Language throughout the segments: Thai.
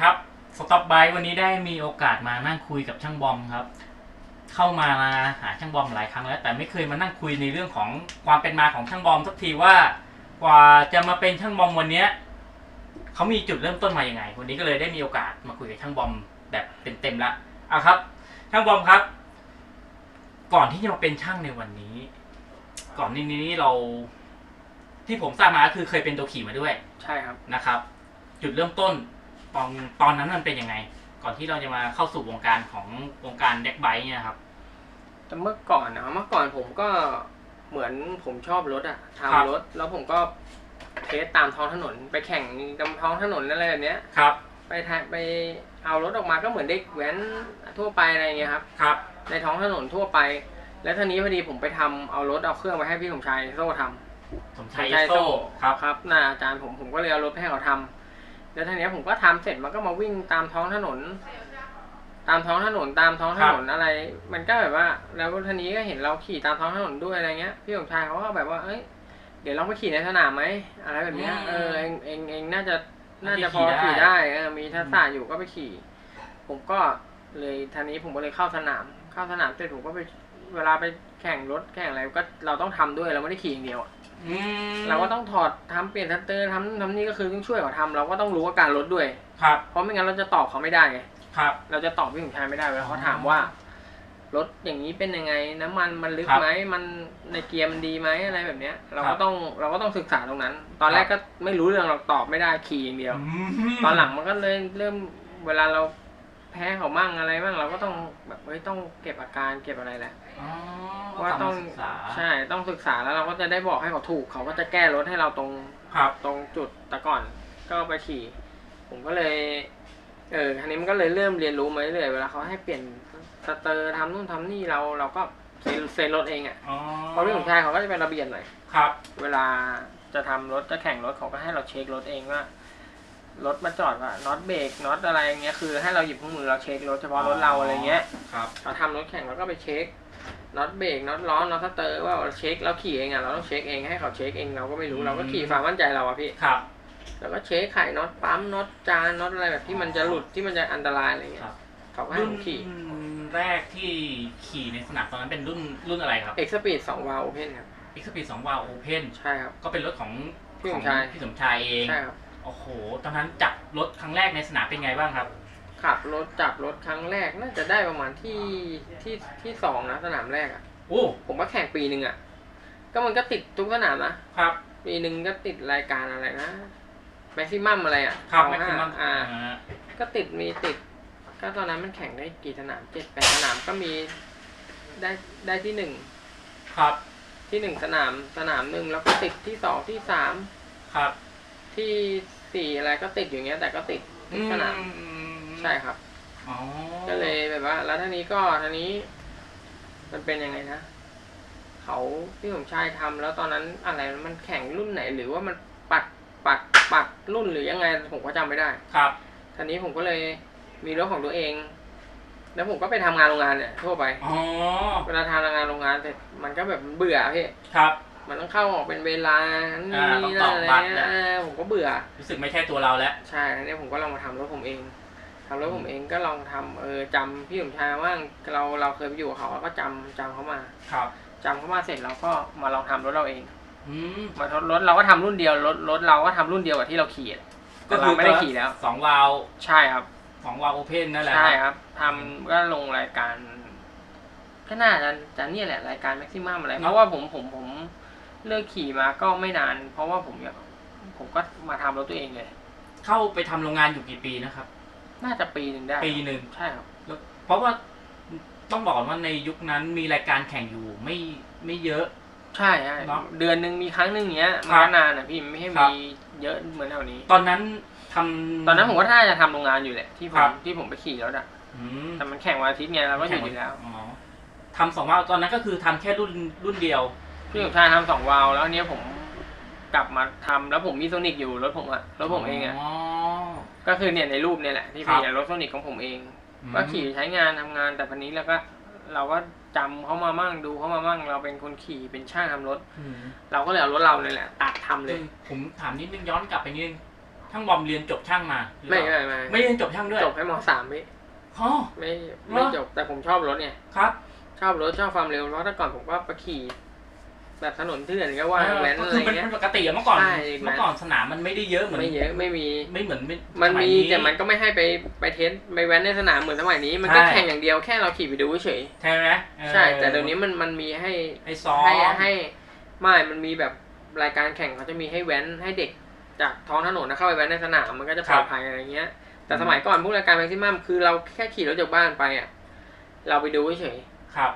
ครับสต็อปไบวันนี้ได้มีโอกาสมานั่งคุยกับช่างบอมครับ เข้ามาหาช่างบอมหลายครั้งแล้ว แต่ไม่เคยมานั่งคุยในเรื่องของความเป็นมาของช่างบอมสักทีว่ากว่าจะมาเป็นช่างบอมวันเนี้ยเขามีจุดเริ่มต้นมาอย่างไง วันนี้ก็เลยได้มีโอกาสมาคุยกับช่างบอมแบบเต็มๆแล้วเอาครับ ช่างบอมครับ ก่อนที่จะมาเป็นช่างในวันนี้ ก่อนนี้นี้เรา ที่ผมทราบมาก็คือเคยเป็นตัวขี่มาด้วย ใช่ครับนะครับ จุดเริ่มต้น ตอนตอนนั้นมันเป็นยังไง ก่อนที่เราจะมาเข้าสู่วงการของวงการเด็กไบค์เนี่ยครับแต่เมื่อก่อนนะเมื่อก่อนผมก็เหมือนผมชอบรถอะครับทำรถ แล้วผมก็เทสตามท้องถนน ไปแข่งตามท้องถนนอะไรแบบเนี้ยครับ ไปแทะไปเอารถออกมาก็เหมือนเด็กแว้นทั่วไปอะไรเงี้ยครับ ครับ ในท้องถนนทั่วไป แล้วทีนี้พอดีผมไปทำเอารถเอาเครื่องไปให้พี่สมชายโซ่ทำสมชายสมชายโซ่ครับครับน่าอาจารย์ผมผมก็เลยเอารถไปให้เขาทำ แล้วทีนี้ผมก็ทำเสร็จมันก็มาวิ่งตามท้องถนน ตามท้องถนนตามท้องถนนอะไร มันก็แบบว่า แล้วทีนี้ก็เห็นเราขี่ตามท้องถนนด้วยอะไรเงี้ย พี่สมชายเขาก็แบบว่าเอ้ยเดี๋ยวลองไปขี่ในสนามไหมอะไรแบบเนี้ยเออเองเองเองน่าจะน่าจะพอขี่ได้เออมีทักษะอยู่ก็ไปขี่ ผมก็เลยทีนี้ผมก็เลยเข้าสนาม เข้าสนามเสร็จผมก็ไปเวลาไปแข่งรถแข่งอะไรก็เราต้องทำด้วยเราไม่ได้ขี่อย่างเดียวอะอืม เราก็ต้องถอดทำเปลี่ยนทัตเตอร์ทำนู่นทำนี่ก็คือต้องช่วยเขาทำเราก็ต้องรู้อาการรถด้วย ครับ เพราะไม่งั้นเราจะตอบเขาไม่ได้ไงครับ เราจะตอบพี่สมชายไม่ได้เวลาเขาถามว่ารถอย่างนี้เป็นยังไง น้ำมันมันลึกครับไหมมันในเกียร์มันดีไหมอะไรแบบเนี้ย เราครัก็บต้องเราก็ต้องศึกษาตรงนั้น ตอนแรกก็ไม่รู้เรื่องเราตอบไม่ได้ขี่อย่างเดียวมตอนหลังมันก็เลยเริ่มเวลาเราแพ้เขามั่งอะไรมั่งเราก็ต้องแบบเฮ้ย ต้องเก็บอาการเก็บอะไรแหละอ๋อว่าต้องศึกษาใช่ต้องศึกษาแล้วเราก็จะได้บอกให้เขาถูกเขาก็จะแก้รถให้เราตรงครับตรงจุดแต่ก่อนก็ไปขี่ ผมก็เลยเออทีนี้มันก็เลยเริ่มเรียนรู้มาเรื่อยๆเวลาเขาให้เปลี่ยนสเตอร์ทำนู่นทำนี่เราเราก็เซ็นเซ็นรถเองอะอ๋อเพราะเรื่องของชายเขาก็จะเป็นระเบียบหน่อยครับ เวลาจะทำรถจะแข่งรถเขาก็ให้เราเช็ครถเองว่า รถมาจอดว่าน็อตเบรกน็อตอะไรอย่างเงี้ยคือให้เราหยิบเครื่องมือเราเช็ครถเฉพาะรถเราอะไรเงี้ยครับเราทำรถแข่งเราก็ไปเช็คน็อตเบรกน็อตล้อน็อตสเตอร์ว่าเราเช็คเราขี่เองอะเราต้องเช็คเองให้เขาเช็คเองเราก็ไม่รู้เราก็ขี่ความมั่นใจเราอะพี่ครับแล้วก็เช็คไข่น็อตปั๊มน็อตจานน็อตอะไรแบบที่มันจะหลุดที่มันจะอันตรายอะไรเงี้ครัยบเขาก็ให้รุ่นผมขี่แรกที่ขี่ในสนามตอนนั้นเป็นรุ่นรุ่นอะไรครับเอ็กซ์ปีดสองวาล์วโอเพนครับ X Speed 2 w a l Open ใช่ครับก็เป็นรถของพี่ขสองมชายพี่สมชายเองใช่ครับ โอ้โห ตอนนั้นจับรถครั้งแรกในสนามเป็นไงบ้างครับ ขับรถจับรถครั้งแรกน่าจะได้ประมาณที่ที่ที่สองนะสนามแรกอะ โอ้ผมก็แข่งปีหนึ่งอะ ก็มันก็ติดทุกสนามนะครับ ปีหนึ่งก็ติดรายการอะไรนะแม็กซิมัมอะไรอะครับสองแม็กห้าซิมัมอ่า ก็ติดมีติด ก็ตอนนั้นมันแข่งได้กี่สนามเจ็ดแปดสนามก็มีได้ได้ที่หนึ่งครับ ที่หนึ่งสนามสนามหนึ่งแล้วก็ติดที่สองที่สามครับ ที่ สี่อะไรก็ติดอยู่เงี้ย แต่ก็ติดทุกสนามอืมใช่ครับอ๋อก็เลยแบบว่า แล้วท่านี้ก็ท่านี้ มันเป็นยังไงนะเขาพี่สมชายทำแล้วตอนนั้นอะไรมันแข่งรุ่นไหน หรือว่ามันปัดปัดปัดรุ่นหรือยังไงผมก็จำไม่ได้ครับท่านี้ผมก็เลยมีรถของตัวเอง แล้วผมก็ไปทำงานโรงงานเนี่ยทั่วไปอ๋อเวลาทำงานโรงงานเสร็จมันก็แบบเบื่อพี่ครับ มันต้องเข้าออกเป็นเวลานี่อ่าต้องนี่ตนั่อนบอะไรบัตรเงี้ยนะ เออผมก็เบื่อ รู้สึกไม่ใช่ตัวเราแล้ว ใช่ทีนี้ผมก็ลองมาทำรถผมเองทำรถผมเองก็ลองทำเออจำพี่สมชายว่างเราเราเคยไปอยู่กับเขาเราก็จำจำเขามาครับ จำเขามาเสร็จเราก็มาลองทำรถเราเอง อืมมาทดรถเราก็ทำรุ่นเดียวรถรถเราก็ทำรุ่นเดียวกับที่เราขี่อะแต่เราไม่ได้ขี่แล้ว สองวาลใช่ครับ สองวาลโอเพนนั่นแหละใช่ครับทำก็ลงรายการก็น่าจะจะเนี่ยแหละรายการแม็กซิมัมอะไรเพราะว่าผมผมผม เลิกขี่มาก็ไม่นาน เพราะว่าผมอยากผมก็มาทำรถตัวเองเลย เข้าไปทำโรงงานอยู่กี่ปีนะครับ น่าจะปีหนึ่งได้ปีหนึ่งใช่ครับ แล้วเพราะว่าต้องบอกก่อนว่าในยุคนั้นมีรายการแข่งอยู่ไม่ไม่เยอะ ใช่ใช่เนอะเดือนหนึ่งมีครั้งหนึ่งเนี้ยครัมาบนานอะพี่ไม่ให้ครัมีบเยอะเหมือนแถวนี้ ตอนนั้นทำ ตอนนั้นผมก็น่าจะทำโรงงานอยู่แหละที่ผครัมบ ที่ผมไปขี่รถอะอืมแต่มันแข่งวันอาทิตย์ไงเราก็หยุดอยู่แล้ว อ๋อทำสองวาลตอนนั้นก็คือทำแค่รุ่นรุ่นเดียว พี่สมชายทำสองวาล์วแล้วอันเนี้ยผมกลับมาทำแล้วผมมีโซนิกอยู่รถผมอะรถผมเองอะอ๋อก็คือเนี่ยในรูปเนี่ยแหละที่ครัมีบอะรถโซนิกของผมเองอืมก็ขี่ใช้งานทำงานแต่พันนี้แล้วก็ เราก็จำเขามามั่งดูเขามามั่ง เราเป็นคนขี่เป็นช่างทำรถอืมเราก็เลยเอารถเราเนี่ยแหละตัดทำเลย ผมถามนิดนึงย้อนกลับไปนิดนึงช่างบอมเรียนจบช่างมาหรือไม่เปล่าไม่ไม่ไม่เรียนจบช่างด้วยจบแค่มสามพี่อ๋อไม่ไม่เหรอจบแต่ผมชอบรถไงครับ ชอบรถชอบความเร็วเพราะแต่ก่อนผมก็ไปขี่ แบบถนนเถื่อนก็ว่าแว้นก็อะคืไรอเป็นเงี้ย ปกติอะเมื่อก่อนใช่เมื่อก่อนสนามมันไม่ได้เยอะเหมือนไม่เยอะไม่มี ไม่เหมือนไมันสยมีแต่มันก็ไม่ให้ไปไปเทสไปแว้นในสนามเหมือนสมัยนี้ มันก็ใช่แข่งอย่างเดียวแค่เราขี่ไปดูเฉยใช่ไหมออใช่ แต่เดี๋ยวนี้มันมันมีให้ให้ซ้อมให้ให้ไม่มันมีแบบรายการแข่งเขาจะมีให้แว้นให้เด็ก จากท้องถนนนะเข้าไปแว้นในสนามมันก็จะปลอดภัยอะไรเงี้ย แต่สมัยก่อนพวกรายการแม็กซิมัมคือเราแค่ขี่รถจากบ้านไปอะเราไปดูเฉยครับ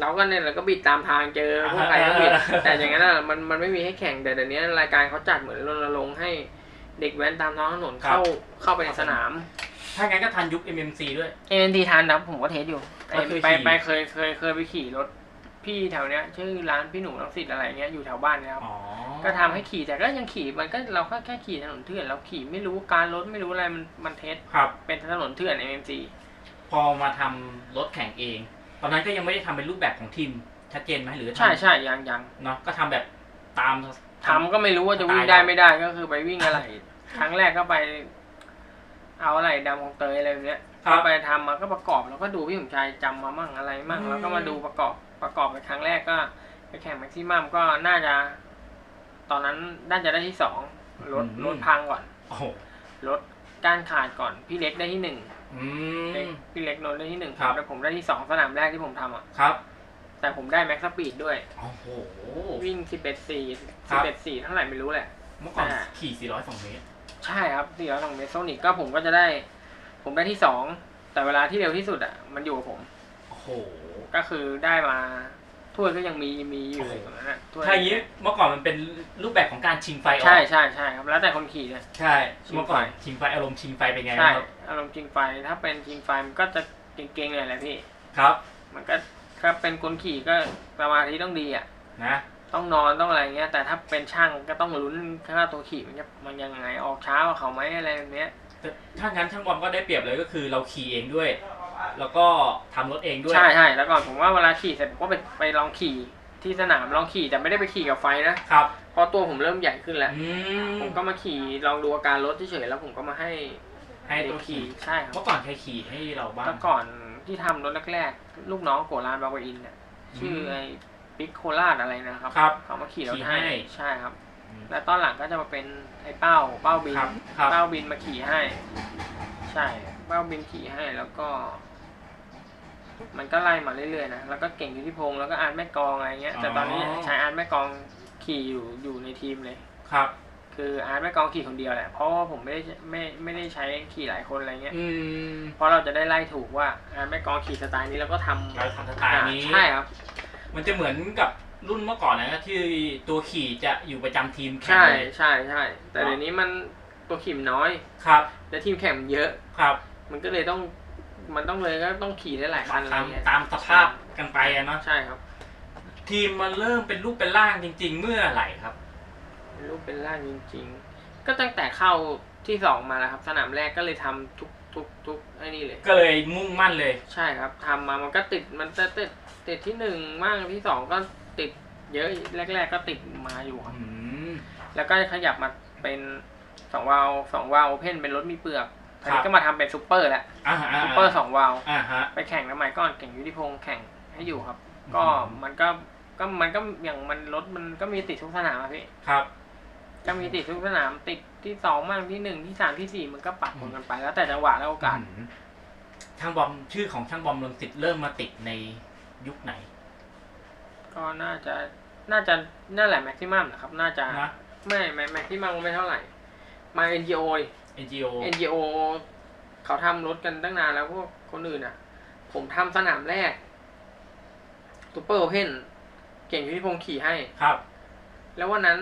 เราก็เนี่ยเราก็บิดตามทางเจอพวกใครก็บิดแต่อย่างนั้นอะมันมันไม่มีให้แข่งแต่เดี๋ยวนี้รายการเขาจัดเหมือนรณรงค์ให้เด็กแว้นตามท้องถนนเข้าเข้าไปในสนาม ถ้างั้นก็ทันยุค MMC ด้วยเอ็นทีทานนะผมก็เทสอยู่ก็คือไปขี่ไปเคยเคยเคยไปขี่รถพี่แถวเนี้ยชื่อร้านพี่หนูรังสิตอะไรเงี้ยอยู่แถวบ้านเนี่ยครับอ๋อก็ทำให้ขี่แต่ก็ยังขี่มันก็เราก็แค่ขี่ถนนเถื่อนเราขี่ไม่รู้การรถไม่รู้อะไรมันมันเทสครับเป็นถนนเถื่อน MMC พอมาทำรถแข่งเอง ตอนนั้นก็ยังไม่ได้ทำเป็นรูปแบบของทีมชัดเจนไหมหรือทำใช่ใช่ยังยังเนาะก็ทำแบบตามทำก็ไม่รู้ว่าจะวิ่งสไตล์ได้เราไม่ได้ก็คือไปวิ่งอะไร ครั้งแรกก็ไป เอาอะไรดำของเตยอะไรแบบเนี้ยครับก็ไปทำมาก็ประกอบแล้วก็ดูพี่สมชายจำมามั่งอะไรมั่งอืมแล้วก็มาดูประกอบประกอบไปครั้งแรกก็ไปแข่งแม็กซิมัมก็น่าจะ ตอนนั้นน่าจะได้ที่สองรถรถพังก่อนโอ้โหรถก้านขาดก่อน พี่เล็กได้ที่หนึ่ง อืเล็กมพี่เล็กนนท์ได้ที่หนึ่งครับแต่ผมได้ที่สองสนามแรกที่ผมทำอะ ครับ แต่ผมได้แม็กซ์สปีดด้วย โอ้โห วิ่งสิบเอ็ดสี่ครัสิบบ เอ็ดสี่เท่าไหร่ไม่รู้แหละ เมื่อก่อนอ่า ขี่ 402 เมตร ใช่ครับสี่ร้อยสองเมตรโซนิกก็ผมก็จะได้ ผมได้ที่สองแต่เวลาที่เร็วที่สุดอะ มันอยู่กับผม โอ้โห ก็คือได้มา ถ้วยก็ยังมีมีอยู่เลยตรงนั้นอะถ้วยถ้าอย่างนี้เมื่อก่อนมันเป็นรูปแบบของการชิงไฟออก ใช่ใช่ใช่ครับแล้วแต่คนขี่เนี่ย ใช่ชิงไฟ เมื่อก่อนชิงไฟอารมณ์ชิงไฟเป็นไงใช่ครับอารมณ์จริงไฟถ้าเป็นจริงไฟมันก็จะเก่งๆเลยแหละพี่ ครับมันก็ถ้าเป็นคนขี่ก็สมาธิต้องดีอะ นะต้องนอนต้องอะไรเงี้ย แต่ถ้าเป็นช่างก็ต้องลุ้นค่าตัวขี่มันจะมันยังไงออกช้ากว่าเขาไหมอะไรแบบเนี้ย แต่ถ้างั้นช่างบอลก็ได้เปรียบเลยก็คือเราขี่เองด้วย แล้วก็ทำรถเองด้วยใช่ใช่แล้วก่อนผมว่าเวลาขี่เสร็จผมก็ไปไปลองขี่ที่สนามลองขี่แต่ไม่ได้ไปขี่กับไฟนะครับเพราะตัวผมเริ่มใหญ่ขึ้นแล้วอืมผมก็มาขี่ลองดูอาการรถเฉยๆแล้วผมก็มาให้ให้ตัวขี่ใช่ครับเมื่อก่อนใครขี่ให้เราบ้างแต่ก่อนที่ทำรถแรกๆลูกน้องโกลานบางปะอินเนี่ยชื่อไอ้บิ๊กโคราชอะไรนะครับครับเขามาขี่รถขี่ให้ให้ใช่ครับอืมแล้วตอนหลังก็จะมาเป็นไอ้เป้าเป้าบินครับครับเป้าบินมาขี่ให้ ใช่เป้าบินขี่ให้แล้วก็ มันก็ไล่มาเรื่อยๆนะแล้วก็เก่งอยู่ที่พงษ์แล้วก็อาร์ตแม่กลองอะไรเงี้ย แต่ตอนนี้ใช้อาร์ตแม่กลองขี่อยู่อยู่ในทีมเลยครับ คืออาร์ตแม่กลองขี่คนเดียวแหละเพราะว่าผมไม่ได้ไม่ไม่ได้ใช้ขี่หลายคนอะไรเงี้ยอืมเพราะเราจะได้ไล่ถูกว่าอาร์ตแม่กลองขี่สไตล์นี้แล้วก็ทำเราทำสไตล์นี้ใช่ครับ มันจะเหมือนกับรุ่นเมื่อก่อนนะที่ตัวขี่จะอยู่ประจำทีมแข่งใช่เลยใช่ใช่แต่เดี๋ยวนี้มันตัวขี่มนน้อยครับ และทีมแข่งมันเยอะครับ มันก็เลยต้อง มันต้องเลยก็ต้องขี่ได้หลายคันอะไรตามเงี้ยตามสภาพกันไปอะเนาะใช่ครับ ทีมมันเริ่มเป็นรูปเป็นร่างจริง ๆ เมื่อไหร่ครับเป็นรูปเป็นร่างจริง ๆ ก็ตั้งแต่เข้าที่สองมาแล้วครับ สนามแรกก็เลยทำทุกทุกทุกไอ้นี่เลย ก็เลยมุ่งมั่นเลย ใช่ครับทำมามันก็ติดมันจะติดติดที่หนึ่งบ้างที่สองก็ติดเยอะแรก ๆ ก็ติดมาอยู่ครับอืมแล้วก็ขยับมาเป็นสองวาล์วสองวาล์วโอเพนเป็นรถมีเปลือก ทีครันี้บก็มาทำเป็นซูเปอร์แล้วอ่าอ่าซูเปอร์สองวาล์วอ่าฮะไปแข่งสมัยก่อนเก่งยุทธิพงศ์แข่งให้อยู่ครับ ก็อืมมันก็ก็มันก็อย่างมันรถมันก็มีติดทุกสนามอะพี่ครับก็มีติดทุกสนามติดที่สองบ้างที่หนึ่งที่สามที่สี่มันก็ปัดผลกันไป แล้วแต่จังหวะและโอกาสอืมช่างบอมชื่อของช่างบอมเรืองสิทธิ์เริ่มมาติดในยุคไหน ก็น่าจะน่าจะนั่นแหละแม็กซิมัมนะครับ น่าจะนะไม่แม็กซิมัมไม่เท่าไหร่มา NGO ดิ NGO NGO เขาทำรถกันตั้งนานแล้วพวกคนอื่นอะ ผมทำสนามแรกซูเปอร์โอเพนเก่งยุทธิพงศ์ขี่ให้ครับ แล้ววันนั้น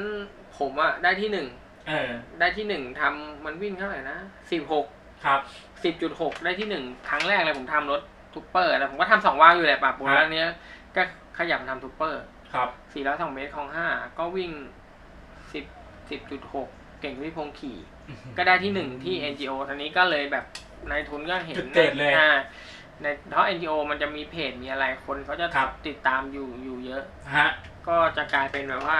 ผมอะได้ที่หนึ่งเออได้ที่หนึ่งทำมันวิ่งเท่าไหร่นะสิบหกครับสิบจุดหกได้ที่หนึ่งครั้งแรกเลยผมทำรถทูปเปอร์แต่ผมก็ทำสองว่างอยู่แหละปะปนครับแล้วเนี้ย ก็ขยับทำทูปเปอร์ ครับสี่ร้อยสองเมตรของห้าก็วิ่งสิบสิบจุดหกเก่งวิพงศ์ขี่ ก็ได้ที่หนึ่งที่ NGO ทีนี้ก็เลยแบบนายทุนก็เห็นจุดเกิดเลย อ่าในเพราะ NGO มันจะมีเพจมีอะไรคนเขาจะครับ ติดตามอยู่อยู่เยอะ ฮะ ก็จะกลายเป็นแบบว่า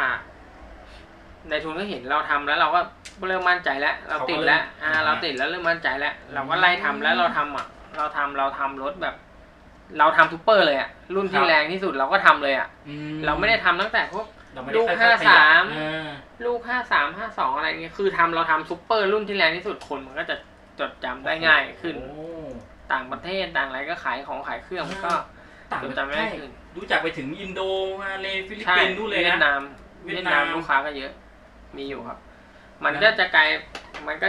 ในทุนก็เห็นเราทำแล้วเราก็เริ่มมั่นใจแล้ว เราติดแล้วอ่า เราติดแล้วเริ่มมั่นใจแล้ว เราก็ไล่ทำแล้วเราทำอะ เราทำเราทำรถแบบ เราทำซูเปอร์เลยอะรุ่นที่แรงที่สุดเราก็ทำเลยอะ อืเราไม่ได้ทำตั้งแต่พวก เราไม่ได้ลูกค่อยๆห้าขยับสามเออลูกห้าสามห้าสองอะไรเงี้ยคือทำเราทำซูเปอร์รุ่นที่แรงที่สุดคนมันก็จะจดจำได้ง่ายขึ้น โอ้ ต่างประเทศต่างอะไรก็ขายของขายเครื่องมันก็ ต่างจดประจำไม่เทได้ศขึ้น รู้จักไปถึงอินโดมาเลฟิลิปใช่ปินส์นู่นเลยเวียดนะ นามเวีเวียยดนานดามมลูกค้าก็เยอะ มีอยู่ครับ มันก็จะกลายมันก็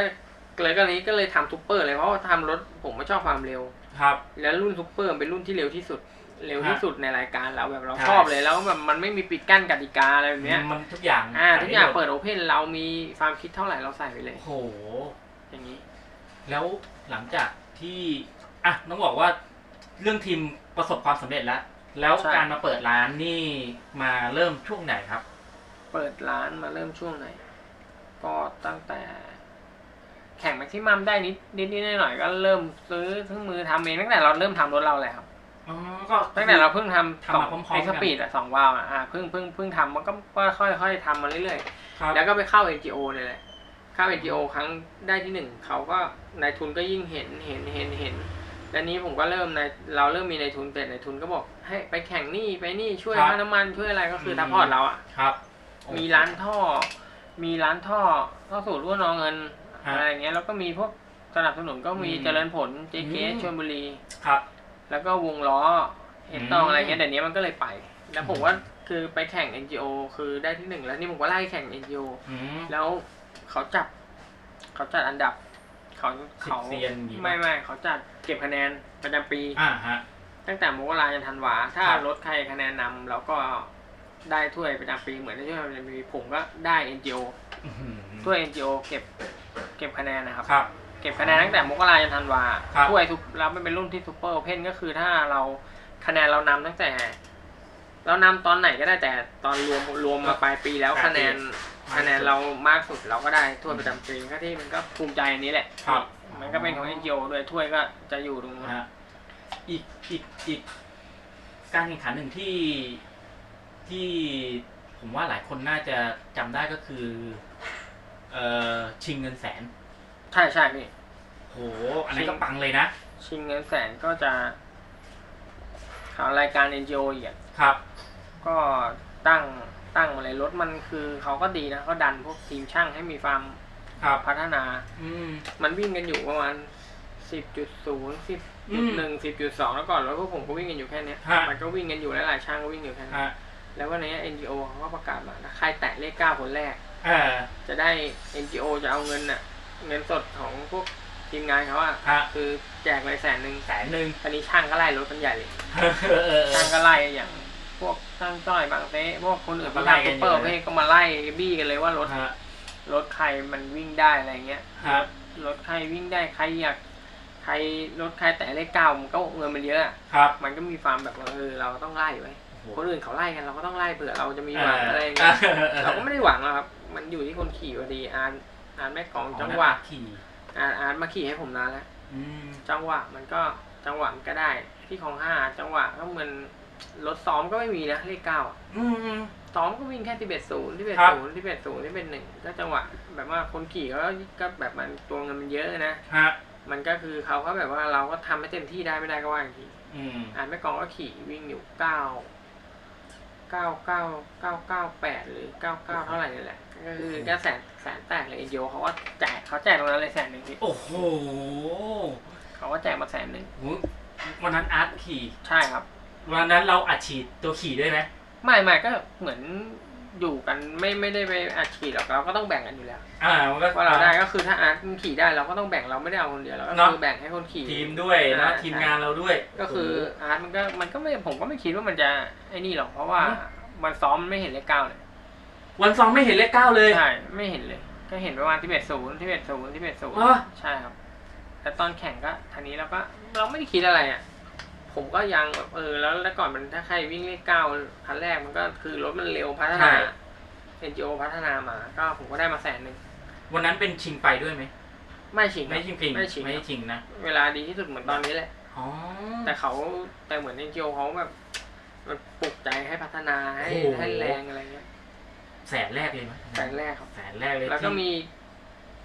เลยก็นี้ก็เลยทำซูเปอร์เลยเพราะว่าทำรถผมไม่ชอบความเร็ว ครับ แล้วรุ่นซูเปอร์เป็นรุ่นที่เร็วที่สุด เร็วที่สุดในรายการเราแบบเราใช่ชอบเลยแล้วแบบมันไม่มีปิดกั้นกติกาอะไรแบบเนี้ยมันทุกอย่างอ่าทุกอย่างใส่ได้หมเปิดโอเพนเรามีความคิดเท่าไหร่เราใส่ไปเลยโอ้โหอย่างนี้ แล้วหลังจากที่อะต้องบอกว่าเรื่องทีมประสบความสำเร็จแล้วแล้วใช่การมาเปิดร้านนี่มาเริ่มช่วงไหนครับ เปิดร้านมาเริ่มช่วงไหน ก็ตั้งแต่ แข่งแม็กซิมัมได้นิดนิดนิดหน่อยๆก็เริ่มซื้อเครื่องมือทำเองตั้งแต่เราเริ่มทำรถเราเลยครับ อ๋อก็ ตั้งแต่เราเพิ่งทำทำมาพร้อมๆกันเอ็กซ์ปีดอะสองวาล์วอะอ่าเพิ่งเพิ่งเพิ่งทำมันก็ค่อยค่อยๆทำมาเรื่อยครับ ๆ แล้วก็ไปเข้า NGO เนี่ยแหละเข้า NGO ครั้งได้ที่หนึ่งเขาก็นายทุนก็ยิ่งเห็นเห็นเห็นเห็นแล้วนี้ผมก็เริ่มในเราเริ่มมีนายทุนแต่นายทุนก็บอกให้ไปแข่งนี่ไปนี่ช่วยครับค่าน้ำมันช่วยอะไรก็คือม ทัพพอร์ตเราอะครับ มีร้านท่อ มีร้านท่อท่อสูตรรุ่นนองเงินฮะอะไรอย่างเงี้ยแล้วก็มีพวกสนับสนุนก็มีอืมเจริญผล JK อืม ชลบุรี ครับ แล้วก็วงล้อเอ็นตองอืมอะไรเงี้ยเดี๋ยวนี้มันก็เลยไป แล้วผมอืมว่าคือไปแข่ง NGO คือได้ที่หนึ่งแล้วนี่ผมก็ไล่แข่ง NGO อืมแล้วเขาจับ เขาจัดอันดับ เขาสิบเขาเซียนอย่างงี้ปะไม่ไม่เขาจัดเก็บคะแนนประจำปีอ่าฮะตั้งแต่มกราจนธันวา ถ้าครับรถใครคะแนนนำเราก็ได้ถ้วยประจำปีเหมือนได้ถ้วยประจำปีผมก็ได้ NGO อื้อหือถ้วย NGO เก็บเก็บคะแนนนะครับครับ เก็บคะแนนตั้งแต่มกราจนธันวาครับ ถ้วยทุกแล้วมันเป็นรุ่นที่ซูเปอร์โอเพนก็คือถ้าเราคะแนนเรานำตั้งแต่ เรานำตอนไหนก็ได้แต่ตอนรวมรวมมาปลายปีแล้วคะแนนคะแนนเรามากสุดเราก็ได้ถ้วยประจำปีก็ที่มันก็ภูมิใจอันนี้แหละ ครับ มันก็เป็นของ NGO ด้วยถ้วยก็จะอยู่ตรงนู้น นะฮะอีกอีกอีกการแข่งขันหนึ่งที่ที่ผมว่าหลายคนน่าจะจำได้ก็คือเอ่อชิงเงินแสนใช่ใช่พี่ โห อันนั้นก็ปังเลยนะ ชิงเงินแสนก็จะข่าวรายการ NGO อีกอะครับ ก็ตั้งตั้งมาเลยรถมันคือเขาก็ดีนะเขาดันพวกทีมช่างให้มีความครับ พัฒนา อืม มันวิ่งกันอยู่ประมาณสิบจุดศูนย์สิบอืจุดมหนึ่งสิบจุดสองแล้วก่อนแล้วพวกผมก็วิ่งกันอยู่แค่เนี้ยฮะ มันก็วิ่งกันอยู่หลายๆช่างก็วิ่งอยู่แค่นี้ฮะแล้ววันนี้ NGO เขาก็ประกาศมาถ้าใครแตะเลขเก้าคนแรก เออจะได้ NGO จะเอาเงินน่ะ เงินสดของพวกทีมงานเขาอะฮะ คือแจกเลยแสนหนึ่งแสนหนึ่ง ตอนนี้ช่างก็ไล่รถกันใหญ่เลยเออเออช่างก็ไล่อย่าง พวกช่างจ้อยบางเต้พวกคนอื่นก็ที่ไล่ทำกัซุนปเปอร์อยู่เพเลยก็มาไล่บี้กันเลยว่ารถ ฮะรถใครมันวิ่งได้อะไรเงี้ย ฮะรถใครวิ่งได้ใครอยากใครรถใครแต่เลขเก้ามันก็เงินมันเยอะอะครับมันก็มีความแบบว่าเออเราต้องไล่ไว้โอ้โหคนอื่นเขาไล่กันเราก็ต้องไล่เผื่อเราจะมีเอหวังออะไรอย่างเอเงี้ยอเราก็ไม่ได้หวังหรอกครับ มันอยู่ที่คนขี่พอดีอาน อานแม่กลองจังหวะขี่อานอานมาขี่ให้ผมนานแล้วอืมจังหวะมันก็จังหวะมันก็ได้ ที่ของห้าจังหวะก็เหมือนรถซ้อมก็ไม่มีนะเลขเก้าอะอืมซ้อมก็วิ่งแค่ที่เบ็ดศูนย์ที่เบ็ดครับศูนย์ที่เบ็ดศูนย์ที่เบ็ดหนึ่งก็จังหวะ แบบว่าคนขี่ก็ก็แบบมันตัวเงินมันเยอะนะฮะมันก็คือเขาก็แบบว่าเราก็ทำให้เต็มที่ได้ไม่ได้ก็ว่าอย่างทีอืมอ่านแม่กลองก็ขี่วิ่งอยู่เก้าเก้าเก้าเก้าเก้าแปดหรือเก้าเก้าเท่าไหร่นี่แหละ ก็คือแค่แสนแสนแตกเลยเอ็นโยเขาก็แจกเขาแจกตรงนั้นเลยแสนหนึ่งพี่โอ้โหเขาก็แจกมาแสนหนึ่งโหวันนั้นอาร์ตขี่ ใช่ครับ วันนั้นเราอัดฉีดตัวขี่ด้วยไหมไม่ไม่ก็เหมือนอยู่กันไม่ไม่ได้ไปอัดขี่หรอกเราก็ต้องแบ่งกันอยู่แล้ว อ่ามันก็ว่าเราได้ก็คือถ้าอาร์ตขี่ได้เราก็ต้องแบ่งเราไม่ได้เอาคนเดียวเราก็เนอะคือแบ่งให้คนขี่ทีมด้วยนะอ่าทีมงานเราด้วย ก็คืออาร์ตมันก็มันก็ไม่ผมก็ไม่คิดว่ามันจะไอ้นี่หรอกเพราะว่ามันซ้อมมันไม่เห็นเลขเก้าเลย วันซองไม่เห็นเลขเก้าเลย ใช่ไม่เห็นเลย ก็เห็นประมาณที่เบ็ดศูนย์ที่เบ็ดศูนย์ที่เบ็ดศูนย์อ๋อ ใช่ครับ แต่ตอนแข่งก็ทีนี้เราก็เราไม่ได้คิดอะไรอะ ผมก็ยังแบบเออแล้วแล้วก่อนมันถ้าใครวิ่งเลขเก้าคันแรกมันก็คือรถมันเร็วพัฒนา NGO พัฒนามา ก็ผมก็ได้มาแสนหนึ่งวันนั้นเป็นชิงไปด้วยไหมไม่ชิงไม่ชิงพิงไม่ชิงไม่ชิงนะเวลาดีที่สุดเหมือนตอนนี้แหละ อ๋อ แต่เขาแต่เหมือน NGO เขาแบบ มันปลุกใจให้พัฒนาให้โอ้โห ให้แรงอะไรเงี้ย แสนแรกเลยไหมแสนแรกครับ แสนแรกเลยแล้วก็ที่ มี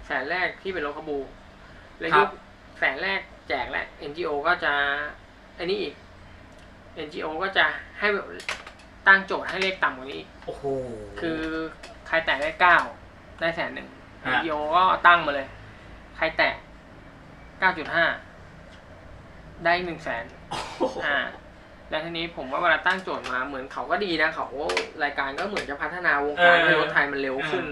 แสนแรกที่เป็นรถขบูแล้วครัยุบ คแสนแรกแจกและ NGO ก็จะอันนี้อีก NGO ก็จะให้ตั้งโจทย์ให้เลขต่ำกว่านี้อีกโอ้โห คือใครแตะได้เก้าได้แสนหนึ่ง ฮะ NGO ก็ตั้งมาเลย ใครแตะเก้าจุดห้าได้หนึ่งแสนโอ้โหอ่า แล้วทีนี้ผมว่าเวลาตั้งโจทย์มาเหมือนเขาก็ดีนะเขารายการก็เหมือนจะพัฒนาวงการให้รถไทยมันเร็วขึ้น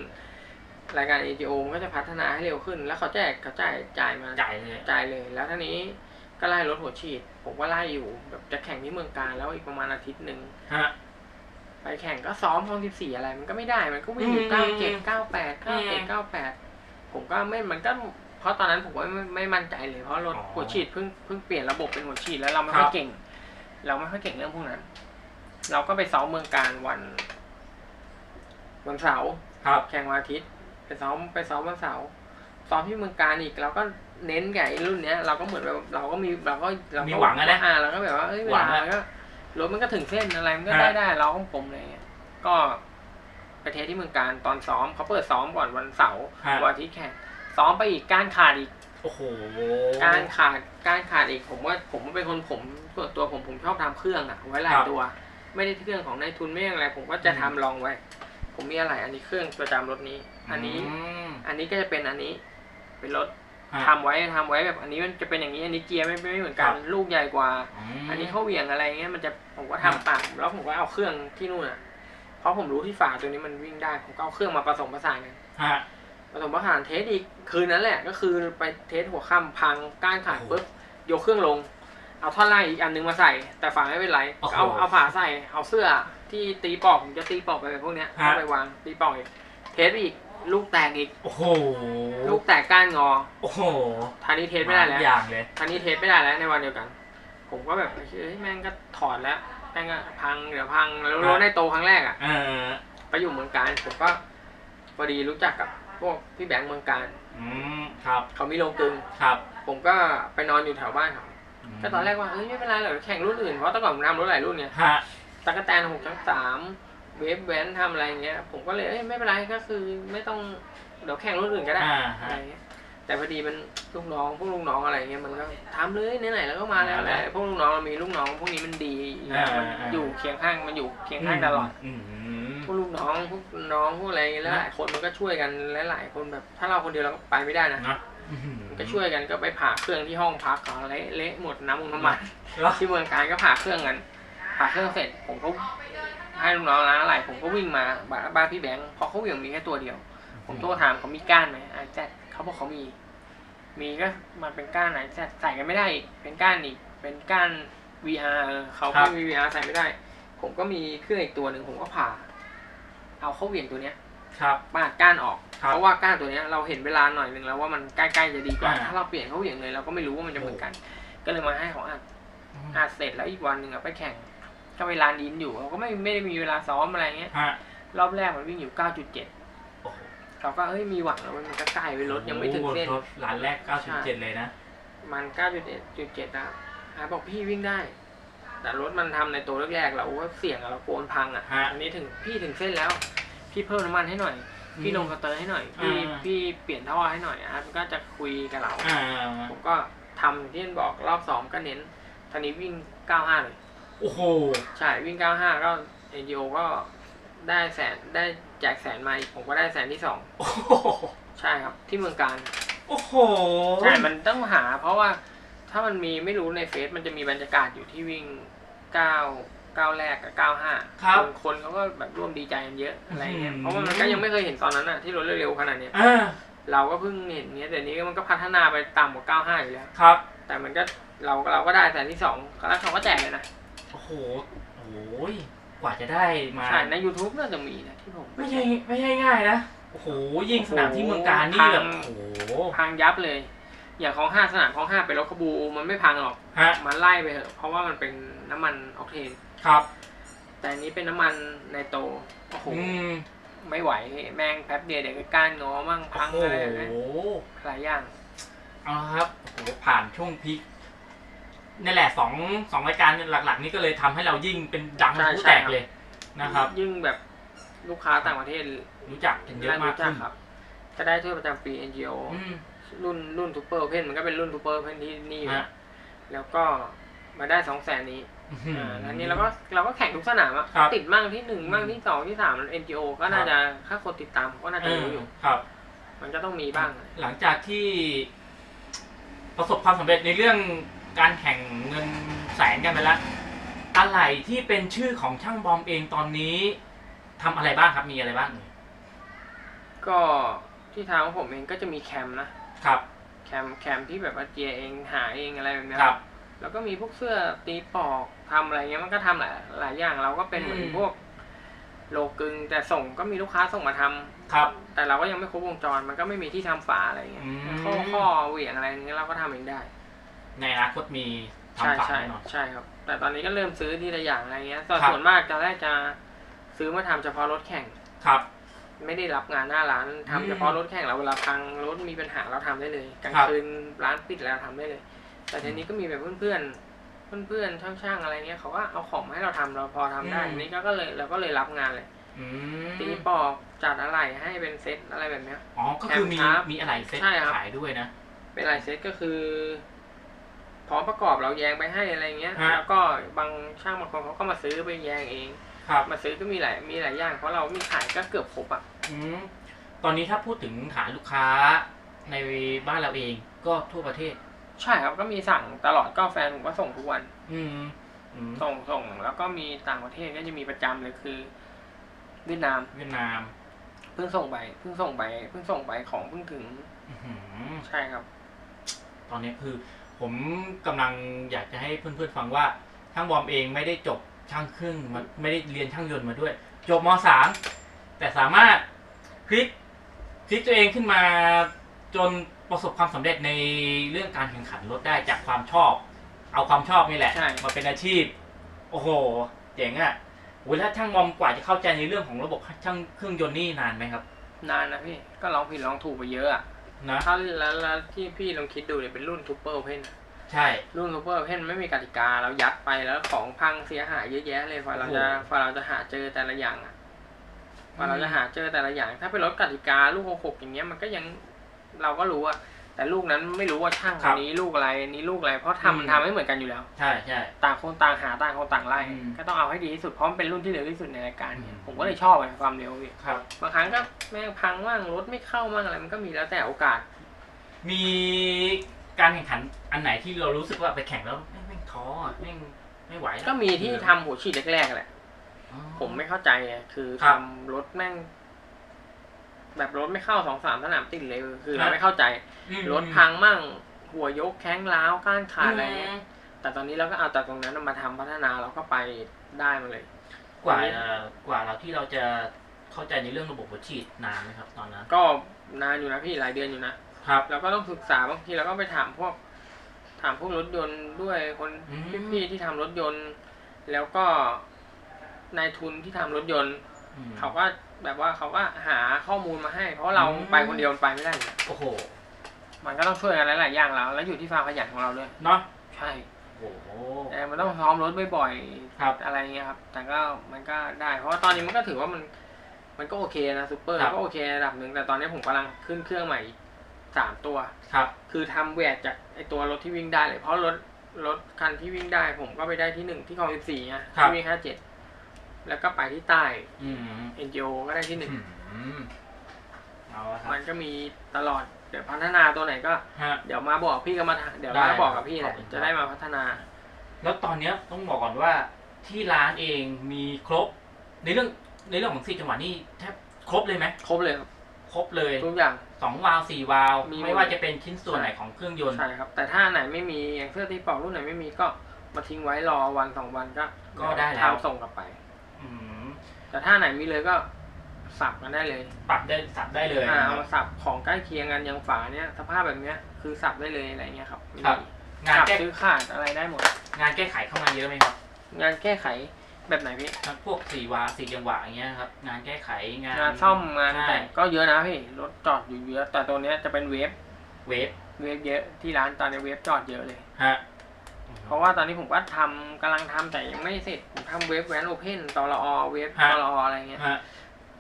รายการ NGO มันก็จะพัฒนาให้เร็วขึ้น แล้วเขาแจกเขาจ่ายจ่ายมาจ่ายเลยจ่ายเลย แล้วทีนี้ก็ไล่รถหัวฉีด ผมก็ไล่อยู่แบบจะแข่งที่เมืองการแล้วอีกประมาณอาทิตย์หนึ่งฮะไปแข่งก็ซ้อมห้องสิบสี่อะไร มันก็ไม่ได้มันก็วิ่งอยู่อืเก้ามเจ็ดเก้าแปดอืเก้ามเจ็ดเก้าแปดผมก็ไม่มันก็เพราะตอนนั้นผมก็ไม่ไม่มั่นใจเลยเพราะรถอ๋อหัวฉีดเพิ่งเพิ่งเปลี่ยนระบบเป็นหัวฉีดแล้วเราไม่ครัค่อบยเก่ง เราไม่ค่อยเก่งเรื่องพวกนั้น เราก็ไปซ้อมเมืองการวัน วันเสาร์ครับ แข่งวันอาทิตย์ ไปซ้อมไปซ้อมวันเสาร์ซ้อมที่เมืองการอีกเราก็เน้นกับไอ้รุ่นเนี้ยเราก็เหมือนแบบเราก็มีเราก็เราก็มีหวังอะนะ อ่าเราก็แบบว่าเอ้ยเวหวัลางอะ ก็รถมันก็ถึงเส้นอะไรมันก็ฮะได้ได้เราก็ผมอะไรเงี้ยก็ไปเทสที่เมืองการตอนซ้อมเขาเปิดซ้อมก่อนวันเสาร์ฮะวันอาทิตย์แข่งซ้อมไปอีกก้านขาดอีก โอ้โหก้านขาดก้านขาดอีกผมว่าผมเป็นคนผม ส่วนตัวผมผมชอบทำเครื่องอะไว้หลายครับตัว ไม่ได้เครื่องของนายทุนไม่อะไร ผมก็จะทำลองไว้ ผมมีอะไร อันนี้เครื่องประจำรถนี้ อันนี้มอันนี้ก็จะเป็นอันนี้ เป็นรถฮะทำไว้ทำไว้แบบอันนี้มันจะเป็นอย่างนี้ อันนี้เกียร์ไม่ไม่เหมือนกันครับลูกใหญ่กว่ามอันนี้เขาเหวี่ยงอะไรเงี้ยมันจะผมก็ทำฮะต่างแล้วผมก็เอาเครื่องที่นู่นอะเพราะผมรู้ที่ฝาตัวนี้มันวิ่งได้ผมก็เอาเครื่องมาผสมผสานกันฮะผสมผสานเทสอีกคืนนั้นแหละ ก็คือไปเทสหัวค่ำพังก้านขาดโอ้โหปุ๊บยกเครื่องลง เอาท่อนล่างอีกอันนึงมาใส่ แต่ฝาไม่เป็นไร โอ้โหเอาเอาฝาใส่ เอาเสื้อที่ตีปอกผมจะตีปอกไปแบบพวกเนี้ยฮะ เอาไปวางตีปอกอีกเทสอีกลูกแตกอีก โอ้โห ลูกแตกก้านงอโอ้โหทานี้เทสไม่ได้แล้วาอย่างเลยทานี้เทสไม่ได้แล้วในวันเดียวกัน ผมก็แบบเฮ้ยแม่งก็ถอดแล้ว แม่งก็พังเดี๋ยวพังแล้วรถได้โตครั้งแรกอะ เออไปอยู่เมืองการผมก็พอดีรู้จักกับพวกพี่แบงค์เมืองการ อืม ครับ เขามีโรงกลึง ครับ ผมก็ไปนอนอยู่แถวบ้านเขาม ก็ตอนแรกว่าเอ้ยไม่เป็นไรหรอกแข่งรุ่นอื่นเพราะแต่ก่อนผมทำรถหลายรุ่นเนี่ยฮะตะกแตนหกชั้นสามเวฟแวนทำอะไรอย่างเงี้ย ผมก็เลยเอ้ยไม่เป็นไรก็คือไม่ต้องเดี๋ยวแข่งรุ่นอื่นก็ได้อ่าอะฮะไรเงี้ยแต่พอดีมันลูกน้องพวกลูกน้องอะไรเงี้ยมันก็ทำเลยไหนๆแล้วก็มาแล้วแหละพวกลูกน้องเรามีลูกน้อง พวกนี้มันดีมันอยู่เคียงข้างมันอยู่เคียงข้างตลอดอืมพวกลูกน้องพวกน้องพวกอะไรอย่างเงี้ยแล้วหลายคนมันก็ช่วยกันหลายๆคนแบบ ถ้าเราคนเดียวเราก็ไปไม่ได้นะนะอื้อหือ ก็ช่วยกันก็ไปผ่าเครื่องที่ห้องพักเขาเละเละหมดน้ำมันน้ำมันแล้วที่เมืองการก็ผ่าเครื่องกันผ่าเครื่องเสร็จผมก็ให้ลูกน้องร้านอะไรผมก็วิ่งมาบ้านบ้านพี่แบงค์เพราะเขาเหวี่ยงมีแค่ตัวเดียว ผมโทรถามเขามีก้านไหมไอ้แซดเขาบอกเขามี มีก็มาเป็นก้านไหนแซดใส่กันไม่ได้อีกเป็นก้านอีกเป็นก้าน VR เออเขาไม่มี VR ใส่ไม่ได้ ผมก็มีเครื่องอีกตัวหนึ่งผมก็ผ่า เอาเข้าเหวี่ยงตัวเนี้ย ครับ ปาดก้านออก ครับเพราะว่าก้านตัวเนี้ยเราเห็นเวลาหน่อยหนึ่งแล้วว่ามันใกล้ๆจะดีกว่า อ่า ถ้าเราเปลี่ยนเขาเหวี่ยงเลยเราก็ไม่รู้ว่ามันจะเหมือนกัน ก็เลยมาให้ของอัดอัดเสร็จแล้วอีกวันหนึ่งอะไปแข่งก็ไปลานดินอยู่เราก็ไม่ไม่ได้มีเวลาซ้อมอะไรเงี้ย ฮะรอบแรกมันวิ่งอยู่ 9.7 โอ้โหเราก็เอ้ยมีหวังแล้วมันก็ใกล้ไปรถยังไม่ถึงเส้นโอ้โหรถร้านแรก 97 เลยนะ มัน9.1.7นะอาบอกพี่วิ่งได้ แต่รถมันทำในตัวแรกๆเราก็เสี่ยงอะเราโกนพังอะฮะ อันนี้ถึงพี่ถึงเส้นแล้ว พี่เพิ่มน้ำมันให้หน่อย พี่ลงสเตอร์ให้หน่อย พี่อ่า พี่เปลี่ยนท่อให้หน่อยอาร์ตก็จะคุยกับเรา อ่า ผมก็ทำอย่างที่มันบอกรอบสองก็เน้นตอนนี้วิ่ง 95 เลย โอ้โห ใช่วิ่ง 95 ก็ NGO ก็ได้แสนได้แจกแสนมาอีกผมก็ได้แสนที่สองโอ้โห ใช่ครับ ที่เมืองการโอ้โหใช่มันต้องหา เพราะว่าถ้ามันมีไม่รู้ในเฟซมันจะมีบรรยากาศอยู่ที่วิ่ง 9 9แรกกับ95ครับนคนเขาก็แบบร่วมดีใจกันเยอะอะไรเงี้ย อืม เพราะว่ามันก็ยังไม่เคยเห็นตอนนั้นอะที่รถเร็วๆขนาดเนี้ย อ่าเราก็เพิ่งเห็นเนี้ยแต่นี้มันก็พัฒนาไปต่ำกว่า95อยู่แล้ว ครับแต่มันก็เราเราก็ได้แสนที่สองแล้วเขาก็แจกเลยนะโอ้โหโอ้ยกว่าจะได้มา ใช่ใน YouTube น่าจะมีนะที่ผมไม่ใช่ไม่ใช่ง่ายนะโอ้โหยิงสนามที่เมืองการนี่แบบโอ้โหพังยับเลย อย่างของห้าสนามของห้าเป็นรถขบูมันไม่พังหรอก ฮะมันไล่ไปเถอะเพราะว่ามันเป็นน้ำมันออกเทน ครับ แต่อันนี้เป็นน้ำมันในโตรโอ้โหอืมไม่ไหวแม่งแป๊บเดียวเดี๋ยวก็ก้านงอมั่งพังโอ้อะไรอย่างโหเงี้ยหลายอย่าง เอาละครับโอ้โหผ่านช่วงพีคนี่แหละสองสองรายการหลัก ๆ นี่ก็เลยทำให้เรายิ่งเป็นดังใช่ผู้ใช่ แตกครับเลยนะครับ ยิ่งแบบลูกค้าต่างประเทศรู้จักกันเยอะมากรู้จัขึ้นครับก็ได้ถ้วยประจำปี NGO อืม รุ่นรุ่นทูเปอร์เพนมันก็เป็นรุ่นทูเปอร์เพนที่นี่อยู่ฮะแล้วก็มาได้สองแสนนี้ อื้อหืออ่าแล้วนี้เราก็เราก็แข่งทุกสนามอะครับ ติดมั่งที่หนึ่งมั่งที่สองที่สาม NGO ก็น่าครับจะถ้าคนติดตามก็น่าจะรู้อยู่ ครับ มันก็ต้องมีบ้าง หลังจากที่ ประสบความสำเร็จในเรื่องการแข่งเงินแสนกันไปแล้วอะไรที่เป็นชื่อของช่างบอมเองตอนนี้ทำอะไรบ้างครับมีอะไรบ้างก็ที่ทางของผมเองก็จะมีแคมนะ ครับ แคมแคมที่แบบว่าเจียเองหาเองอะไรแบบเนี้ยครับ แล้วก็มีพวกเสื้อตีปอก ทำอะไรเงี้ยมันก็ทำหลายหลายอย่างเราก็เป็นเหมือนอืม พวกโลกึงแต่ส่งก็มีลูกค้าส่งมาทำครับ แต่เราก็ยังไม่ครบวงจรมันก็ไม่มีที่ทำฝาอะไรเงี้ยอืม ข้อข้อเหวี่ยงอะไรเงี้ยเราก็ทำเองได้ ในอนาคตมีใช่ทำฝากใช่แน่นอน ใช่ครับ แต่ตอนนี้ก็เริ่มซื้อทีละอย่างอะไรเงี้ยส่วนครับ ส่วนมากตอนแรกจะซื้อมาทำเฉพาะรถแข่ง ครับ ไม่ได้รับงานหน้าร้านทำอืมเฉพาะรถแข่งเราเวลาพังรถมีปัญหาเราทำได้เลยกลางครับ คืนร้านปิดแล้วทำได้เลย แต่ทีนี้ก็มีแบบเพื่อนๆ เพื่อนๆช่างๆอะไรเงี้ยเขาก็เอาของมาให้เราทำเราพอทำได้อืมอันนี้ก็ก็เลยเราก็เลยรับงานเลยอืมตีปอกจัดอะไรให้เป็นเซตอะไรแบบเนี้ยอ๋อก็คือมีแคมป์ครับมีอะไรเซ็ตใช่ครับขายด้วยนะ เป็นลายเซตก็คือพร้อมประกอบเราแยงไปให้อะไรเงี้ยฮะแล้วก็บางช่างบางคนเขาก็มาซื้อไปแยงเองครับมาซื้อก็มีหลายมีหลายอย่างเพราะเรามีขายก็เกือบครบอะอืมตอนนี้ถ้าพูดถึงฐานลูกค้าในบ้านเราเองก็ทั่วประเทศ ใช่ครับก็มีสั่งตลอดก็แฟนผมก็ส่งทุกวัน อืมอืมส่งส่งแล้วก็มีต่างประเทศก็จะมีประจำเลยคือ เวียดนามเวียดนามเพิ่งส่งไปเพิ่งส่งไปเพิ่งส่งไปของเพิ่งถึงอื้อหือ ใช่ครับ ตอนนี้คือผมกำลังอยากจะให้เพื่อนๆฟังว่าช่างบอมเองไม่ได้จบช่างเครื่องมาไม่ได้เรียนช่างยนต์มาด้วย จบมสามแต่สามารถพลิกพลิกตัวเองขึ้นมาจน ประสบความสำเร็จในเรื่องการแข่งขันรถได้จากความชอบ เอาความชอบนี่แหละใช่ มาเป็นอาชีพ โอ้โหเจ๋งอะ่ะโอ้ยแล้วช่างบอมกว่าจะเข้าใจในเรื่องของระบบช่างเครื่องยนต์นี่นานไหมครับ นานนะพี่ก็ลองผิดลองถูกไปเยอะอะนะ ถ้าแล้วแล้วที่พี่ลองคิดดูเนี่ยเป็นรุ่นทูเปอร์เพนใช่ รุ่นซูเปอร์เพนไม่มีกติกาเรายัดไปแล้วของพังเสียหายเยอะแยะเลยพอเราจะโอ้โห พอเราจะหาเจอแต่ละอย่างอะพอเราจะหาเจอแต่ละอย่าง ถ้าเป็นรถกติกาลูกหกอย่างเงี้ยมันก็ยัง เราก็รู้อะแต่ลูกนั้นไม่รู้ว่าช่างครัอับนนี้ลูกอะไรอันนี้ลูกอะไรเพราะทำอืม มันทำไม่เหมือนกันอยู่แล้ว ใช่ใช่ ต่างคนต่างหาต่างคนต่างไล่อืมก็ต้องเอาให้ดีที่สุดเพราะมันเป็นรุ่นที่เร็วที่สุดในรายการเนี่ยอืมผมก็เลยชอบไงความเร็วพี่ครับ บางครั้งก็แม่งพังมั่งรถไม่เข้ามั่งอะไรมันก็มีแล้วแต่โอกาส มีการแข่งขันอันไหนที่เรารู้สึกว่าไปแข่งแล้วแม่งแม่งท้ออะแม่งไม่ไหวแล้วก็มีที่ทำหัวฉีดแรกๆแหละ อ๋อ ผมไม่เข้าใจไงคือครัทำบ รถแม่ง แบบรถไม่เข้าสองสามสนามติดเลยคือครัเราบไม่เข้าใจอืมรถพังมั่ง หัวยกแข้งล้าวก้านขาดอะไรอืเงี้ยมแต่ตอนนี้เราก็เอาแต่ตรงนั้นมาทำพัฒนาเราก็ไปได้มาเลย กว่าเอ่อกว่าเราที่เราจะเข้าใจในเรื่องระบบหัวฉีดนานไหมครับ ตอนนั้น ก็นานอยู่นะพี่หลายเดือนอยู่นะครับเราก็ต้องศึกษาบางทีเราก็ไปถามพวก ถามพวกรถยนต์ด้วยคนอืมพี่ๆที่ทำรถยนต์ แล้วก็นายทุนที่ทำรถยนต์อืมเขาก็ แบบว่าเขาก็หาข้อมูลมาให้ เพราะเราอืม ไปคนเดียวมันไปไม่ได้อยู่แล้วโอ้โหมันก็ต้องช่วยกันหลายๆอย่างแล้ว แล้วอยู่ที่ความขยันของเราด้วยเนาะใช่โอ้โห แต่มันต้องซ้อมรถบ่อยครับ ๆอะไรเงี้ยครับ แต่ก็มันก็ได้ เพราะว่าตอนนี้มันก็ถือว่ามัน มันก็โอเคนะซูเปอร์ครับ ก็โอเคระดับหนึ่งแต่ตอนนี้ผมกำลังขึ้นเครื่องใหม่อีกสามตัว ครับคือทำแหวกจากไอตัวรถที่วิ่งได้เลย เพราะรถรถคันที่วิ่งได้ ผมก็ไปได้ที่หนึ่งที่คลองสิบสี่ไงครับที่วิ่งห้าเจ็ด แล้วก็ไปที่ใต้ อืม NGO ก็ได้ที่หนึ่งอืมเอาละครับมันก็มีตลอดเดี๋ยวพัฒนาตัวไหนก็ ฮะ เดี๋ยวมาบอกพี่ก็มาถามเดี๋ยวได้มาบอกกับพี่แหขอละบคุณครับ จะได้มาพัฒนา แล้วตอนเนี้ยต้องบอกก่อนว่าที่ร้านเองมีครบ ในเรื่องในเรื่องของสี่จังหวะนี่แทบครบเลยไหมครบเลยครับครบเลยทุกอย่าง สองวาล์วสี่วาล์วมีหมด ไม่ว่าจะเป็นชิ้นส่วนไหนของเครื่องยนต์ ใช่ครับ แต่ถ้าไหนไม่มีอย่างเสื้อที่ปอกรุ่นไหนไม่มีก็มาทิ้งไว้รอวันสองวันก็ก็ได้แล้ว ทำส่งกลับไป อืมแต่ถ้าไหนมีเลยก็สับกันได้เลยปรับได้สับได้เลยอ่านะคเอารับมาสับของใกล้เคียงกันอย่างฝาเนี้ยสภาพแบบเนี้ยคือสับได้เลยอะไรเงี้ยครับครับมีงานสับแก้ซื้อขาดอะไรได้หมด งานแก้ไขเข้ามาเยอะไหมครับงานแก้ไขแบบไหนพี่ ทั้งพวกสี่วาล์วสี่จังหวะอย่างเงี้ยครับ งานแก้ไขงานงานซ่อมงานใช่แต่งก็เยอะนะพี่รถจอดอยู่เยอะ แต่ตัวเนี้ยจะเป็นเวฟเวฟเวฟเยอะที่ร้านตอนนี้เวฟจอดเยอะเลย ฮะ เพราะว่าตอนนี้ผมก็ทำกำลังทำแต่ยังไม่เสร็จผมทำเวฟแวนโอเพนตอรอเวฟฮะตอรออะไรเงี้ยฮะ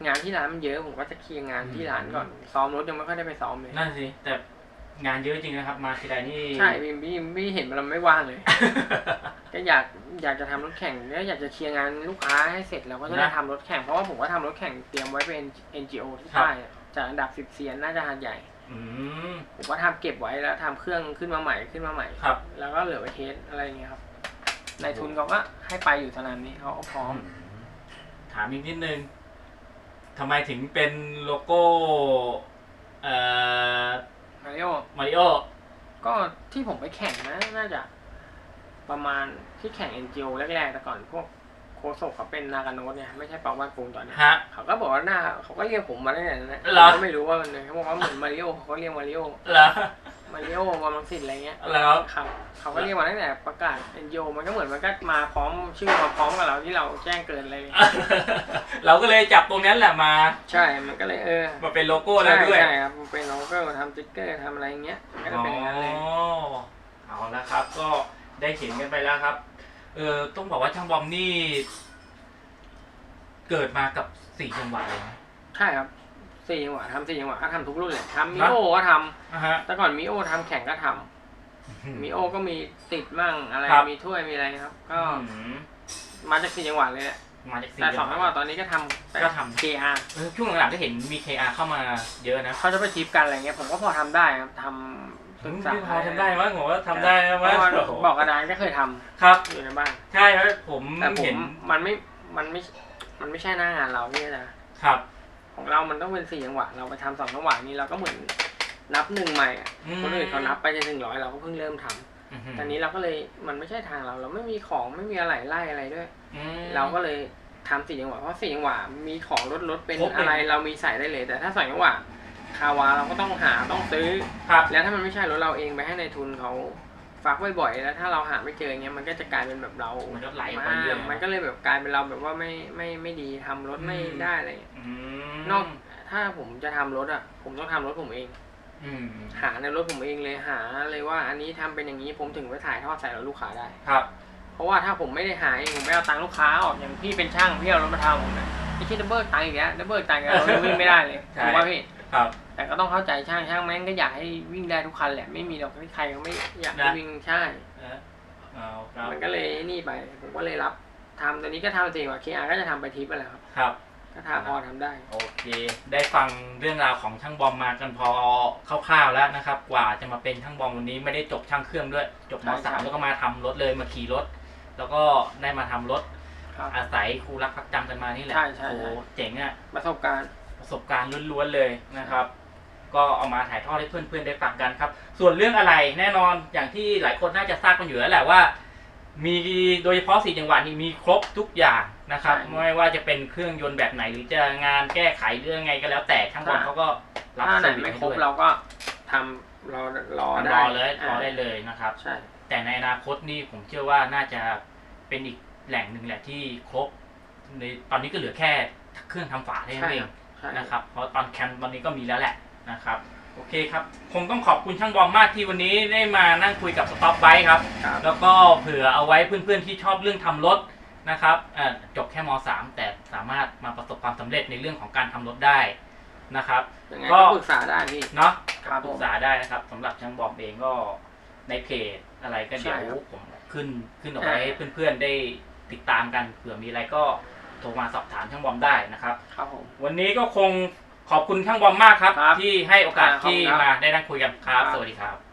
งานที่ร้านมันเยอะผมก็จะเคลียร์งานที่ร้านก่อนซ้อมรถยังไม่ค่อยได้ไปซ้อมเลยนั่นสิแต่งานเยอะจริงนะครับ มาทีไรนี่ใช่พี่พี่พี่เห็นมันไม่ว่างเลย ก็อยากอยากจะทำรถแข่งแล้วอยากจะเคลียร์งานลูกค้าให้เสร็จแล้วก็จะได้นะทำรถแข่งเพราะว่าผมก็ทำรถแข่งเตรียมไว้เป็น NGO ที่ครับใต้อะจากอันดับสิบเซียนน่าจะหาดใหญ่อืม ผมก็ทำเก็บไว้แล้วทำเครื่องขึ้นมาใหม่ขึ้นมาใหม่ครับ แล้วก็เหลือไว้เทสอะไรอย่างเงี้ยครับนายทุนเขาก็ให้ไปอยู่สนามนี้เขาก็พร้อม ถามอีกนิดนึงทำไมถึงเป็นโลโก้เอ่อมาริโอมาริโอก็ที่ผมไปแข่งนะ น่าจะ ประมาณที่แข่ง NGO แรกๆแต่ก่อนพวก โคโซเขาเป็นนากาโนสเนี่ยไม่ใช่ปองบ้านปูนตอนนี้ฮะ เขาก็บอกว่าหน้าเขาก็เรียกผมมาตั้งแต่นั้นนะเหรอ ผมก็ไม่รู้ว่ามันเขาบอกว่าเหมือนมาริโอเขาก็เรียกมาริโอเหรอมาริโอวามังสิตอะไรเงี้ยแล้ว ครับเขาก็เรียกมาตั้งแต่ประกาศ NGO มันก็เหมือนมันก็มาพร้อมชื่อมาพร้อมกับเราที่เราแจ้งเกินอะไรเลยเราก็เลยจับตรงนั้นแหละมา ใช่มันก็เลยเออมาเป็นโลโก้แล้วด้วย ใช่ใช่ครับมันเป็นโลโก้ทำสติ๊กเกอร์ทำอะไรเงี้ยมันก็จะเป็นอย่างนั้นเลย อ๋อเอาละครับ ก็ได้เห็นกันไปแล้วครับ เออต้องบอกว่าช่างบอมนี่ เกิดมากับสี่จังหวะเลยนะ ใช่ครับสี่จังหวะทำสี่จังหวะก็ทำทุกรุ่นเลยทำมินะโอก็ทอะฮะำแต่ก่อนมิโอทำแข่งก็ทำมิโอก็มีติดมั่งอะไรครับ มีถ้วยมีอะไรครับ ก็อืมมาจากสี่จังหวะเลยแหละมาจากสี่แต่สจัองงจังหหวะ วะตอนนี้ก็ทำก็ทำ KR เออช่วงหลังๆก็เห็นมี KR เข้ามาเยอะนะ เขาจะไปทริปกันอะไรเงี้ยผมก็พอทำได้ครับทำ ถึศึงกษาพี่พอทำได้มั้งผมว่าทำได้นะเพมั้งราะว่าโโหบอกกระดานก็เคยทำครับอยู่ในบ้านใช่ครับผมแต่ผเห็มนมันไม่มันไม่มันไม่ใช่หน้างานเราพี่นะครับ ของเรามันต้องเป็นสี่จังหวะเราไปทำสองจังหวะนี้เราก็เหมือนนับหนึ่งใหม่อะอืมคนอื่นเขานับไปจนถึงร้อยเราก็เพิ่งเริ่มทำอืมตอนนี้เราก็เลยมันไม่ใช่ทางเรา เราไม่มีของไม่มีอะไรไล่อะไรด้วยอืมเราก็เลยทำสี่จังหวะเพราะสี่จังหวะมีของรถรถเป็นครบเลยอะไร เรามีใส่ได้เลย แต่ถ้าสองจังหวะ คาวาเราก็ต้องหาต้องซื้อ ครับแล้วถ้ามันไม่ใช่รถเราเองไปให้ในายทุนเขาฝากบ่อยๆแล้วถ้าเราหาไม่เจอเงี้ยมันก็จะกลายเป็นแบบเรามันก็ไหลไปมาเรื่อยมันก็เลยแบบกลายเป็นเราแบบว่าไม่ไม่ไม่ดีทำรถไม่อืม ได้อะไรเงี้ยอืมนอกถ้าผมจะทำรถอะ ผมต้องทำรถผมเอง อืมหาในรถผมเองเลยหาเลยว่าอันนี้ทำเป็นอย่างนี้ผมถึงไปถ่ายทอดใส่รถลูกค้าได้ ครับเพราะว่าถ้าผมไม่ได้หาเองผมไม่เอาตังค์ลูกค้าออกอย่างพี่เป็นช่างพี่เอารถมาทำผมนะไม่ใช่ดับเบิลตังค์อีกแล้วดับเบิลตังค์เราวิ่งไม่ได้เลยใช่ถูกป่ะพี่ ครับ แต่ก็ต้องเข้าใจช่างช่างแม่งก็อยากให้วิ่งได้ทุกคันแหละไม่มีหรอกที่ใครเขาไม่อยากให้นะ วิ่งใช่เออเอาครับมันก็เลยนี่ไป ผมก็เลยรับทำตัวนี้ก็ทำจริงว่าเคอาก็จะทำไปทิปไปแหละครับ ครับ ก็ทำพอทำได้ โอเค ได้ฟังเรื่องราวของช่างบอมมากันพอคร่าวๆแล้วนะครับ กว่าจะมาเป็นช่างบอมวันนี้ไม่ได้จบช่างเครื่องด้วย จบมใช่สามใช่แล้วก็มาทำรถเลยมาขี่รถ แล้วก็ได้มาทำรถครับ อาศัยครูรักพักจำกันมานี่แหละใช่ใช่โอ้ใช่ เจ๋งอะประสบการณ์ ประสบการณ์ล้วนๆเลยนะครับ ก็เอามาถ่ายทอดให้เพื่อนๆได้ฟังกันครับ ส่วนเรื่องอะไรแน่นอนอย่างที่หลายคนน่าจะทราบกันอยู่แล้วแหละว่า มีโดยเฉพาะสี่จังหวะนี้มีครบทุกอย่างนะครับ ใช่ไม่ว่าจะเป็นเครื่องยนต์แบบไหนหรือจะงานแก้ไขเรื่องไงก็แล้วแต่ช่างบอลถ้าเขาก็รับถ้าไหนเซอร์วิสไม่ให้ครบด้วยเราก็ทำรอรอรได้อเลยรอได้เลยนะครับ ใช่ แต่ในอนาคตนี่ผมเชื่อว่าน่าจะเป็นอีกแหล่งหนึ่งแหละที่ครบในตอนนี้ก็เหลือแค่เครื่องทำฝาเท่านั้นใช่เอง ใช่ นะครับ เพราะตอนแคมป์ตอนนี้ก็มีแล้วแหละนะครับ โอเคครับคงต้องขอบคุณช่างบอมมากที่วันนี้ได้มานั่งคุยกับสต็อปไบค์ครับ ครับ แล้วก็เผื่อเอาไว้เพื่อนๆที่ชอบเรื่องทำรถนะครับเอ่อจบแค่ม .3 แต่สามารถมาประสบความสำเร็จในเรื่องของการทำรถได้นะครับ ยังไงก็ ก็ปรึกษาได้พี่ เนาะ ครับปผรึมกษาได้นะครับสำหรับช่างบอมเองก็ในเพจอะไรก็เดี๋ยวใช่ครับผมขึ้นขึ้นเอาไว้อ่าให้เพื่อนๆได้ติดตามกันเผื่อมีอะไรก็ โทรมาสอบถามช่างบอมได้นะครับ ครับผม วันนี้ก็คงขอบคุณช่างบอมมากครับ ครับที่ให้โอกาสอ่าขอบที่คุณครับมาได้นั่งคุยกันครับ ครับ สวัสดีครับ